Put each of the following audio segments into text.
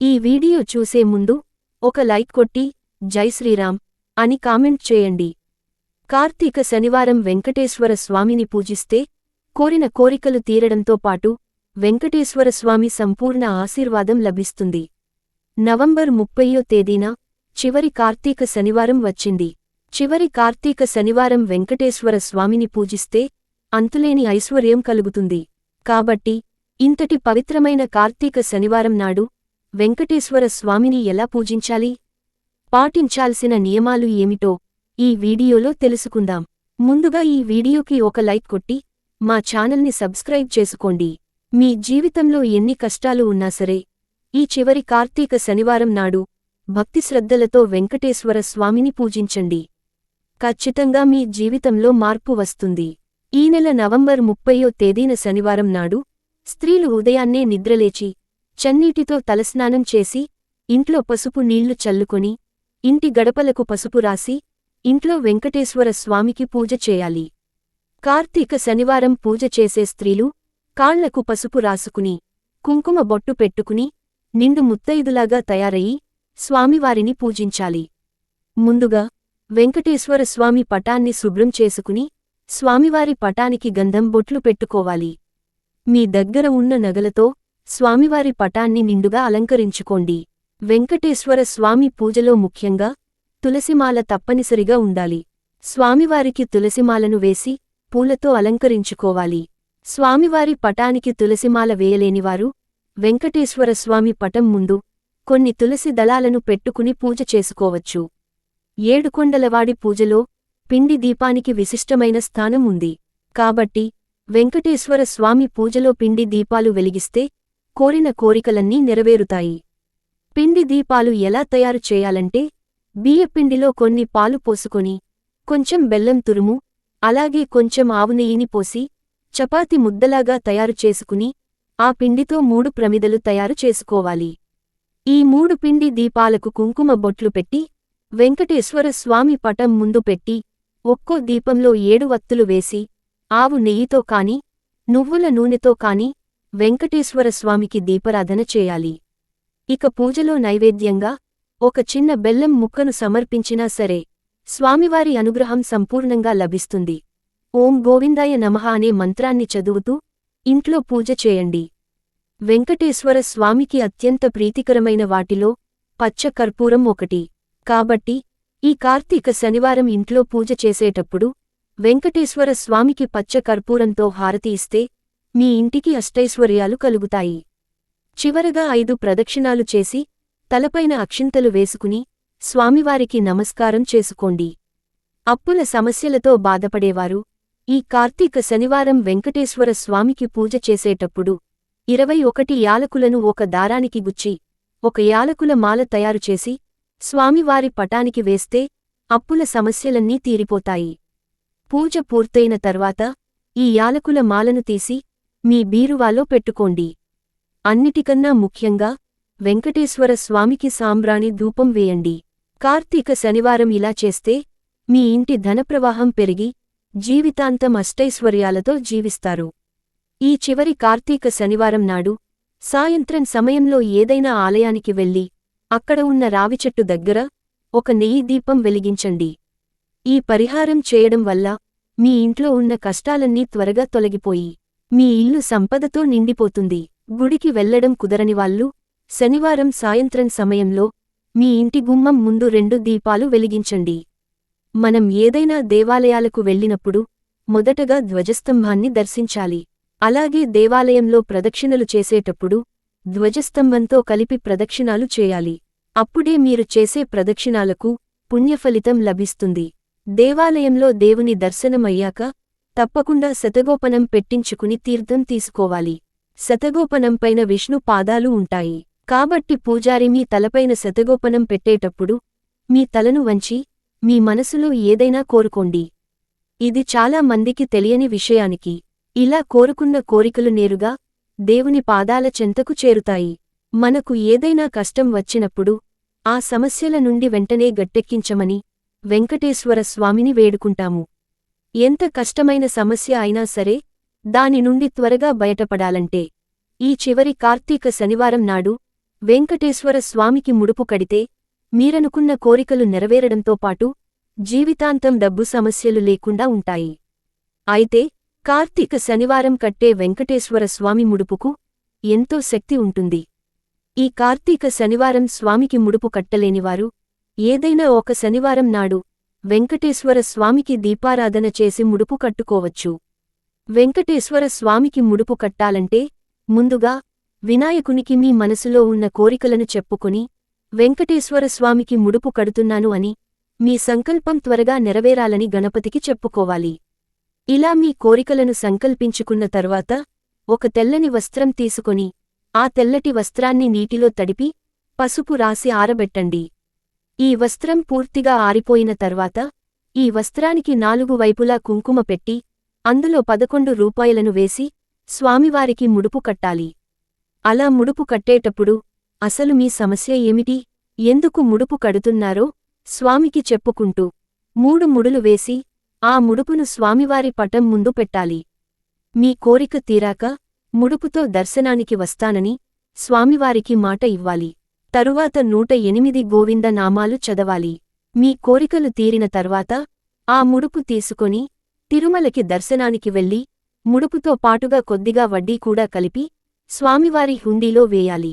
ఈ వీడియో చూసే ముందు ఒక లైక్ కొట్టి జై శ్రీరామ్ అని కామెంట్ చేయండి. కార్తీక శనివారం వెంకటేశ్వర స్వామిని పూజిస్తే కోరిన కోరికలు తీరడంతో పాటు వెంకటేశ్వర స్వామి సంపూర్ణ ఆశీర్వాదం లభిస్తుంది. నవంబర్ ముప్పయ్యో తేదీన చివరి కార్తీక శనివారం వచ్చింది. చివరి కార్తీక శనివారం వెంకటేశ్వర స్వామిని పూజిస్తే అంతులేని ఐశ్వర్యం కలుగుతుంది. కాబట్టి ఇంతటి పవిత్రమైన కార్తీక శనివారం నాడు వెంకటేశ్వర స్వామిని ఎలా పూజించాలి? పాటించాల్సిన నియమాలు ఏమిటో ఈ వీడియోలో తెలుసుకుందాం. ముందుగా ఈ వీడియోకి ఒక లైక్ కొట్టి మా ఛానల్ని సబ్స్క్రైబ్ చేసుకోండి. మీ జీవితంలో ఎన్ని కష్టాలు ఉన్నా సరే ఈ చివరి కార్తీక శనివారం నాడు భక్తి శ్రద్ధలతో వెంకటేశ్వర స్వామిని పూజించండి. ఖచ్చితంగా మీ జీవితంలో మార్పు వస్తుంది. ఈ నెల నవంబర్ ముప్పయో తేదీన శనివారం నాడు స్త్రీలు ఉదయాన్నే నిద్రలేచి చన్నీటితో తలస్నానం చేసి ఇంట్లో పసుపు నీళ్ళు చల్లుకొని ఇంటి గడపలకు పసుపు రాసి ఇంట్లో వెంకటేశ్వర స్వామికి పూజ చేయాలి. కార్తీక శనివారం పూజ చేసే స్త్రీలు కాళ్ళకు పసుపు రాసుకుని కుంకుమ బొట్టు పెట్టుకుని నిండు ముత్తైదులాగా తయారయి స్వామివారిని పూజించాలి. ముందుగా వెంకటేశ్వర స్వామి పటాన్ని శుభ్రం చేసుకుని స్వామివారి పటానికి గంధం బొట్లు పెట్టుకోవాలి. మీ దగ్గర ఉన్న నగలతో స్వామివారి పటాన్ని నిండుగా అలంకరించుకోండి. వెంకటేశ్వర స్వామి పూజలో ముఖ్యంగా తులసిమాల తప్పనిసరిగా ఉండాలి. స్వామివారికి తులసిమాలను వేసి పూలతో అలంకరించుకోవాలి. స్వామివారి పటానికి తులసిమాల వేయలేనివారు వెంకటేశ్వర స్వామి పటం ముందు కొన్ని తులసి దళాలను పెట్టుకుని పూజ చేసుకోవచ్చు. ఏడుకొండలవాడి పూజలో పిండి దీపానికి విశిష్టమైన స్థానం ఉంది. కాబట్టి వెంకటేశ్వర స్వామి పూజలో పిండి దీపాలు వెలిగిస్తే కోరిన కోరికలన్నీ నెరవేరుతాయి. పిండి దీపాలు ఎలా తయారు చేయాలంటే బియ్యపిండిలో కొన్ని పాలు పోసుకొని కొంచెం బెల్లం తురుము అలాగే కొంచెం ఆవునెయ్యిని పోసి చపాతి ముద్దలాగా తయారు చేసుకుని ఆ పిండితో మూడు ప్రమిదలు తయారు చేసుకోవాలి. ఈ మూడు పిండి దీపాలకు కుంకుమ బొట్లు పెట్టి వెంకటేశ్వర స్వామి పటం ముందు పెట్టి ఒక్కో దీపంలో ఏడు వత్తులు వేసి ఆవు నెయ్యితో కాని నువ్వుల నూనెతో కాని వెంకటేశ్వర స్వామికి దీపరాధన చేయాలి. ఇక పూజలో నైవేద్యంగా ఒక చిన్న బెల్లం ముక్కను సమర్పించినా సరే స్వామివారి అనుగ్రహం సంపూర్ణంగా లభిస్తుంది. ఓం గోవిందాయ నమః అనే మంత్రాన్ని చదువుతూ ఇంట్లో పూజ చేయండి. వెంకటేశ్వర స్వామికి అత్యంత ప్రీతికరమైన వాటిలో పచ్చ కర్పూరం ఒకటి. కాబట్టి ఈ కార్తీక శనివారం ఇంట్లో పూజ చేసేటప్పుడు వెంకటేశ్వర స్వామికి పచ్చ కర్పూరంతో హారతి ఇస్తే మీ ఇంటికి అష్టైశ్వర్యాలు కలుగుతాయి. చివరగా ఐదు ప్రదక్షిణాలు చేసి తలపైన అక్షింతలు వేసుకుని స్వామివారికి నమస్కారం చేసుకోండి. అప్పుల సమస్యలతో బాధపడేవారు. ఈ కార్తీక శనివారం వెంకటేశ్వర స్వామికి పూజ చేసేటప్పుడు ఇరవై ఒకటి యాలకులను ఒక దారానికి గుచ్చి ఒక యాలకుల మాల తయారుచేసి స్వామివారి పటానికి వేస్తే అప్పుల సమస్యలన్నీ తీరిపోతాయి. పూజ పూర్తయిన తర్వాత ఈ యాలకుల మాలను తీసి మీ బీరువాలో పెట్టుకోండి. అన్నిటికన్నా ముఖ్యంగా వెంకటేశ్వర స్వామికి సాంబ్రాణి ధూపం వేయండి. కార్తీక శనివారం ఇలా చేస్తే మీ ఇంటి ధనప్రవాహం పెరిగి జీవితాంతం అష్టైశ్వర్యాలతో జీవిస్తారు. ఈ చివరి కార్తీక శనివారం నాడు సాయంత్రం సమయంలో ఏదైనా ఆలయానికి వెళ్ళి అక్కడ ఉన్న రావిచెట్టు దగ్గర ఒక నెయ్యి దీపం వెలిగించండి. ఈ పరిహారం చేయడం వల్ల మీ ఇంట్లో ఉన్న కష్టాలన్నీ త్వరగా తొలగిపోయి మీ ఇల్లు సంపదతో నిండిపోతుంది. గుడికి వెళ్ళడం కుదరని వాళ్ళు శనివారం సాయంత్రం సమయంలో మీ ఇంటి గుమ్మం ముందు రెండు దీపాలు వెలిగించండి. మనం ఏదైనా దేవాలయాలకు వెళ్ళినప్పుడు మొదటగా ధ్వజస్తంభాన్ని దర్శించాలి. అలాగే దేవాలయంలో ప్రదక్షిణలు చేసేటప్పుడు ధ్వజస్తంభంతో కలిపి ప్రదక్షిణాలు చేయాలి. అప్పుడే మీరు చేసే ప్రదక్షిణాలకు పుణ్యఫలితం లభిస్తుంది. దేవాలయంలో దేవుని దర్శనమయ్యాక తప్పకుండా శతగోపనం పెట్టించుకుని తీర్థం తీసుకోవాలి. శతగోపనంపైన విష్ణు పాదాలు ఉంటాయి. కాబట్టి పూజారి మీ తలపైన శతగోపనం పెట్టేటప్పుడు మీ తలను వంచి మీ మనసులో ఏదైనా కోరుకోండి. ఇది చాలా మందికి తెలియని విషయానికి. ఇలా కోరుకున్న కోరికలు నేరుగా దేవుని పాదాల చెంతకు చేరుతాయి. మనకు ఏదైనా కష్టం వచ్చినప్పుడు ఆ సమస్యల నుండి వెంటనే గట్టెక్కించమని వెంకటేశ్వర స్వామిని వేడుకుంటాము. ఎంత కష్టమైన సమస్య అయినా సరే దాని నుండి త్వరగా బయటపడాలంటే ఈ చివరి కార్తీక శనివారం నాడు వెంకటేశ్వర స్వామికి ముడుపు కడితే మీరనుకున్న కోరికలు నెరవేరడంతో పాటు జీవితాంతం డబ్బు సమస్యలు లేకుండా ఉంటాయి. అయితే కార్తీక శనివారం కట్టే వెంకటేశ్వర స్వామి ముడుపుకు ఎంతో శక్తి ఉంటుంది. ఈ కార్తీక శనివారం స్వామికి ముడుపు కట్టలేనివారు ఏదైనా ఒక శనివారం నాడు వెంకటేశ్వర స్వామికి దీపారాధన చేసి ముడుపు కట్టుకోవచ్చు. వెంకటేశ్వర స్వామికి ముడుపు కట్టాలంటే ముందుగా వినాయకునికి మీ మనసులో ఉన్న కోరికలను చెప్పుకుని వెంకటేశ్వర స్వామికి ముడుపు కడుతున్నాను అని మీ సంకల్పం త్వరగా నెరవేరాలని గణపతికి చెప్పుకోవాలి. ఇలా మీ కోరికలను సంకల్పించుకున్న తరువాత ఒక తెల్లని వస్త్రం తీసుకొని ఆ తెల్లటి వస్త్రాన్ని నీటిలో తడిపి పసుపు రాసి ఆరబెట్టండి. ఈ వస్త్రం పూర్తిగా ఆరిపోయిన తర్వాత ఈ వస్త్రానికి నాలుగు వైపులా కుంకుమ పెట్టి అందులో పదకొండు రూపాయలను వేసి స్వామివారికి ముడుపు కట్టాలి. అలా ముడుపు కట్టేటప్పుడు అసలు మీ సమస్య ఏమిటి? ఎందుకు ముడుపు కడుతున్నారో స్వామికి చెప్పుకుంటూ మూడు ముడులు వేసి ఆ ముడుపును స్వామివారి పటం ముందు పెట్టాలి. మీ కోరిక తీరాక ముడుపుతో దర్శనానికి వస్తానని స్వామివారికి మాట ఇవ్వాలి. తరువాత నూట ఎనిమిది గోవింద నామాలు చదవాలి. మీ కోరికలు తీరిన తర్వాత ఆ ముడుపు తీసుకొని తిరుమలకి దర్శనానికి వెళ్ళి ముడుపుతో పాటుగా కొద్దిగా వడ్డీ కూడా కలిపి స్వామివారి హుండీలో వేయాలి.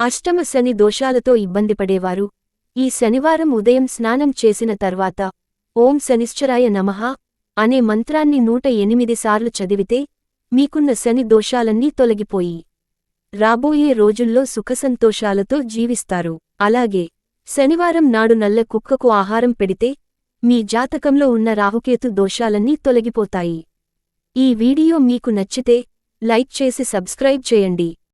అష్టమ శని దోషాలతో ఇబ్బందిపడేవారు ఈ శనివారం ఉదయం స్నానం చేసిన తర్వాత ఓం శనిశ్చరాయ నమః అనే మంత్రాన్ని నూట ఎనిమిది సార్లు చదివితే మీకున్న శని దోషాలన్నీ తొలగిపోయి రాబోయే రోజుల్లో సుఖసంతోషాలతో జీవిస్తారు. అలాగే శనివారం నాడు నల్ల కుక్కకు ఆహారం పెడితే మీ జాతకంలో ఉన్న రాహుకేతు దోషాలన్నీ తొలగిపోతాయి. ఈ వీడియో మీకు నచ్చితే లైక్ చేసి సబ్స్క్రైబ్ చేయండి.